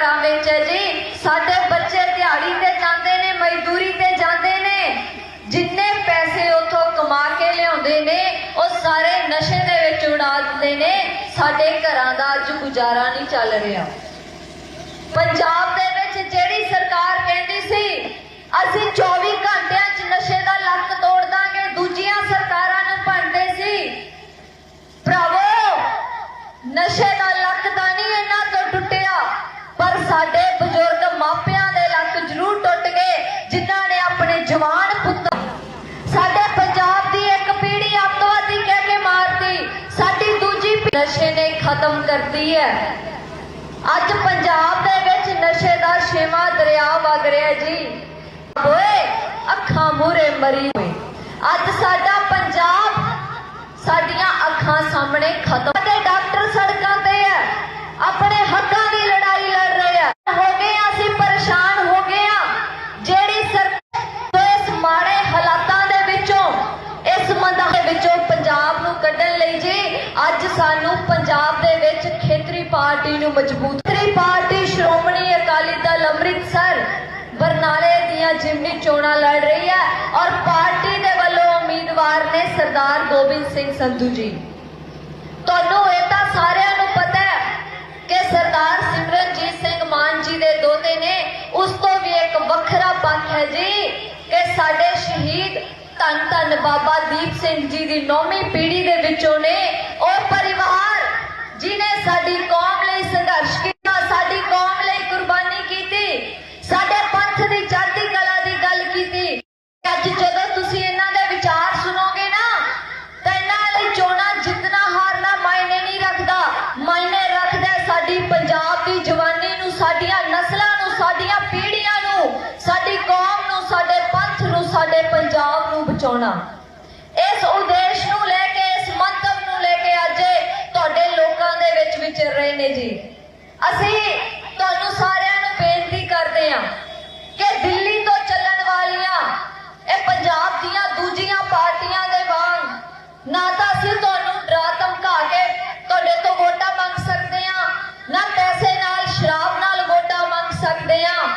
ਘਰਾਂ ਵਿੱਚ ਹੈ ਜੀ, ਸਾਡੇ ਬੱਚੇ ਦਿਹਾੜੀ ਤੇ ਜਾਂਦੇ ਨੇ, ਮਜ਼ਦੂਰੀ ਤੇ ਜਾਂਦੇ ਨੇ। ਜਿੰਨੇ ਪੈਸੇ ਉਥੋਂ ਕਮਾ ਕੇ ਲਿਆਉਂਦੇ ਨੇ, ਉਹ ਸਾਰੇ ਨਸ਼ੇ ਦੇ ਵਿੱਚ ਉਡਾ ਦਿੰਦੇ ਨੇ। ਸਾਡੇ ਘਰਾਂ ਦਾ ਅੱਜ ਗੁਜ਼ਾਰਾ ਨਹੀਂ ਚੱਲ ਰਿਹਾ। ਪੰਜਾਬ ਦੇ ਵਿੱਚ ਜਿਹੜੀ ਸਰਕਾਰ ਕਹਿੰਦੀ ਸੀ, ਅਸੀਂ 24 ਘੰਟਿਆਂ 'ਚ ਨਸ਼ੇ ਦਾ ਲੱਕ ਤੋੜ ਦਾਂਗੇ ਦੂਜੀਆਂ ਸਰਕਾਰਾਂ ਨੂੰ ਭੰਡਦੇ ਸੀ ਭਰਾਵੋ ਨਸ਼ੇ ਦਾ ਲੱਕ ਤਾਂ ਨਹੀਂ ਇਹਨਾਂ ਤੋਂ ਟੁੱਟਿਆ ਪਰ ਸਾਡੇ ਬਜ਼ੁਰਗ ਮਾਪਿਆਂ ਦੇ ਲੱਕ ਜ਼ਰੂਰ ਟੁੱਟ ਗਏ, ਜਿਨ੍ਹਾਂ ਨੇ ਆਪਣੇ ਜਵਾਨ ਪੁੱਤਾਂ ਸਾਡੇ ਪੰਜਾਬ ਦੀ ਇੱਕ ਪੀੜ੍ਹੀ ਅੱਤਵਾਦੀ ਕਹਿ ਕੇ ਮਾਰਤੀ। ਸਾਡੀ ਦੂਜੀ ਨਸ਼ੇ ਨੇ ਖਤਮ ਕਰਤੀ ਹੈ। ਅੱਜ ਪੰਜਾਬ ਦੇ ਵਿੱਚ ਨਸ਼ੇ ਦਾ ਛੇਵਾਂ ਦਰਿਆ ਵਗ ਰਿਹਾ ਜੀ। ਓਏ ਅੱਖਾਂ ਮੂਰੇ ਮਰੀ ਹੋਏ। ਅੱਜ ਸਾਡਾ ਪੰਜਾਬ, ਸਾਡੀਆਂ ਅੱਖਾਂ ਸਾਹਮਣੇ ਖਤਮ ਨੂੰ ਜੀ। ਅੱਜ ਸਾਨੂੰ ਪੰਜਾਬ ਦੇ ਵਿੱਚ ਖੇਤਰੀ ਪਾਰਟੀ ਨੂੰ ਮਜ਼ਬੂਤ ਖੇਤਰੀ ਪਾਰਟੀ ਸ਼੍ਰੋਮਣੀ ਅਕਾਲੀ ਦਲ ਅੰਮ੍ਰਿਤਸਰ ਬਰਨਾਲੇ ਦੀਆਂ ਜਿਮਨੀ ਚੋਣਾਂ ਲੜ ਰਹੀ ਹੈ ਔਰ ਪਾਰਟੀ ਦੇ ਵੱਲੋਂ ਉਮੀਦਵਾਰ ਨੇ ਸਰਦਾਰ ਗੋਬਿੰਦ ਸਿੰਘ ਸੰਧੂ ਜੀ। ਤੁਹਾਨੂੰ ਇਹ ਤਾਂ ਸਾਰਿਆਂ ਨੂੰ ਪਤਾ ਹੈ ਕਿ ਸਰਦਾਰ ਸਿਮਰਨਜੀਤ ਸਿੰਘ ਮਾਨ ਜੀ ਦੇ ਦੋਤੇ ਨੇ ਉਸ ਤੋਂ ਵੀ ਇੱਕ ਵੱਖਰਾ ਪੱਖ ਹੈ ਜੀ ਕਿ ਸਾਡੇ ਸ਼ਹੀਦ ਧੰਨ ਧੰਨ ਬਾਬਾ ਦੀਪ ਸਿੰਘ ਜੀ ਦੀ ਨੌਵੀਂ ਪੀੜ੍ਹੀ ਵਿੱਚੋਂ ਨੇ ਉਹ ਪਰਿਵਾਰ ਜਿਨੇ ਸਾਡੀ ਕੌਮ ਲਈ ਸੰਘਰਸ਼ ਕੀਤਾ, ਸਾਡੀ ਕੌਮ ਲਈ ਕੁਰਬਾਨੀ ਕੀਤੀ, ਸਾਡੇ ਪੰਥ ਦੀ ਚੜ੍ਹਦੀ ਕਲਾ ਦੀ ਗੱਲ ਕੀਤੀ। ਅੱਜ ਜਦੋਂ ਤੁਸੀਂ ਇਹਨਾਂ ਦੇ ਵਿਚਾਰ ਸੁਣੋਗੇ ਨਾ, ਤਾਂ ਇਹਨਾਂ ਲਈ ਚੋਣਾਂ ਜਿੱਤਣਾ ਹਾਰਨਾ ਮਾਇਨੇ ਨਹੀਂ ਰੱਖਦਾ। ਮਾਇਨੇ ਰੱਖਦਾ ਸਾਡੀ ਪੰਜਾਬ ਦੀ ਜਵਾਨੀ ਨੂੰ, ਸਾਡੀਆਂ ਨਸਲਾਂ ਨੂੰ, ਸਾਡੀਆਂ ਪੀੜ੍ਹੀਆਂ ਨੂੰ, ਸਾਡੀ ਕੌਮ ਨੂੰ, ਸਾਡੇ ਪੰਥ ਨੂੰ, ਸਾਡੇ ਪੰਜਾਬ ਨੂੰ ਬਚਾਉਣਾ। ਅਸੀਂ ਤੁਹਾਨੂੰ ਸਾਰਿਆਂ ਨੂੰ ਬੇਨਤੀ ਕਰਦੇ ਹਾਂ ਕਿ ਦਿੱਲੀ ਤੋਂ ਚੱਲਣ ਵਾਲੀਆਂ ਇਹ ਪੰਜਾਬ ਦੀਆਂ ਦੂਜੀਆਂ ਪਾਰਟੀਆਂ ਦੇ ਵਾਂਗ ਨਾ ਤਾਂ ਅਸੀਂ ਤੁਹਾਨੂੰ ਡਰਾ ਧਮਕਾ ਕੇ ਤੁਹਾਡੇ ਤੋਂ ਵੋਟਾਂ ਮੰਗ ਸਕਦੇ ਹਾਂ, ਨਾ ਪੈਸੇ ਨਾਲ, ਸ਼ਰਾਬ ਨਾਲ ਵੋਟਾਂ ਮੰਗ ਸਕਦੇ ਹਾਂ।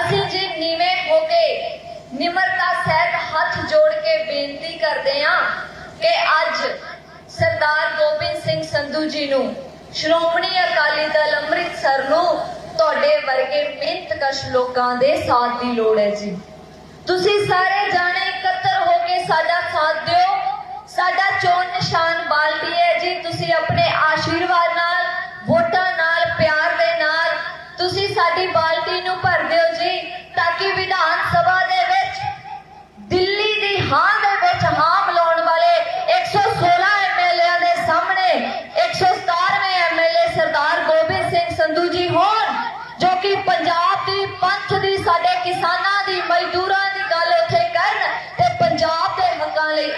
ਅਸੀਂ ਜੀ ਨੀਵੇਂ ਹੋ ਕੇ ਨਿਮਰਤਾ ਸਹਿਤ ਹੱਥ ਜੋੜ ਕੇ ਬੇਨਤੀ ਕਰਦੇ ਹਾਂ ਕਿ ਅੱਜ ਸਰਦਾਰ ਗੋਬਿੰਦ ਸਿੰਘ ਸੰਧੂ ਜੀ ਨੂੰ ਸ਼੍ਰੋਮਣੀ ਅਕਾਲੀ ਦਲ ਅੰਮ੍ਰਿਤਸਰ ਨੂੰ ਤੁਹਾਡੇ ਵਰਗੇ ਮਿਹਨਤਕਸ਼ ਲੋਕਾਂ ਦੇ ਸਾਥ ਦੀ ਲੋੜ ਹੈ ਜੀ। ਤੁਸੀਂ ਸਾਰੇ ਜਾਣੇ ਇਕੱਤਰ ਹੋ ਕੇ ਸਾਡਾ ਸਾਥ ਦਿਓ। ਸਾਡਾ ਚੋਣ ਨਿਸ਼ਾਨ ਬਾਲਟੀ ਹੈ ਜੀ। ਤੁਸੀਂ ਆਪਣੇ ਆਸ਼ੀਰਵਾਦ ਨਾਲ, ਵੋਟਾਂ ਨਾਲ, ਪਿਆਰ ਦੇ ਨਾਲ ਤੁਸੀਂ ਸਾਡੀ ਬਾਲ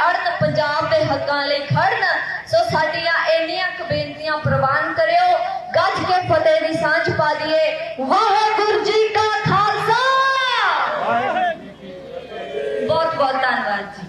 ਅੜਨ ਪੰਜਾਬ ਦੇ ਹੱਕਾਂ ਲਈ ਖੜਨ ਸੋ ਸਾਡੀਆਂ ਇੰਨੀਆਂ ਕੁ ਬੇਨਤੀਆਂ ਪ੍ਰਵਾਨ ਕਰਿਓ। ਗੱਜ ਕੇ ਫਤਿਹ ਦੀ ਸਾਂਝ ਪਾ ਦਈਏ। ਵਾਹਿਗੁਰੂ ਜੀ ਕਾ ਖਾਲਸਾ! ਬਹੁਤ ਬਹੁਤ ਧੰਨਵਾਦ ਜੀ।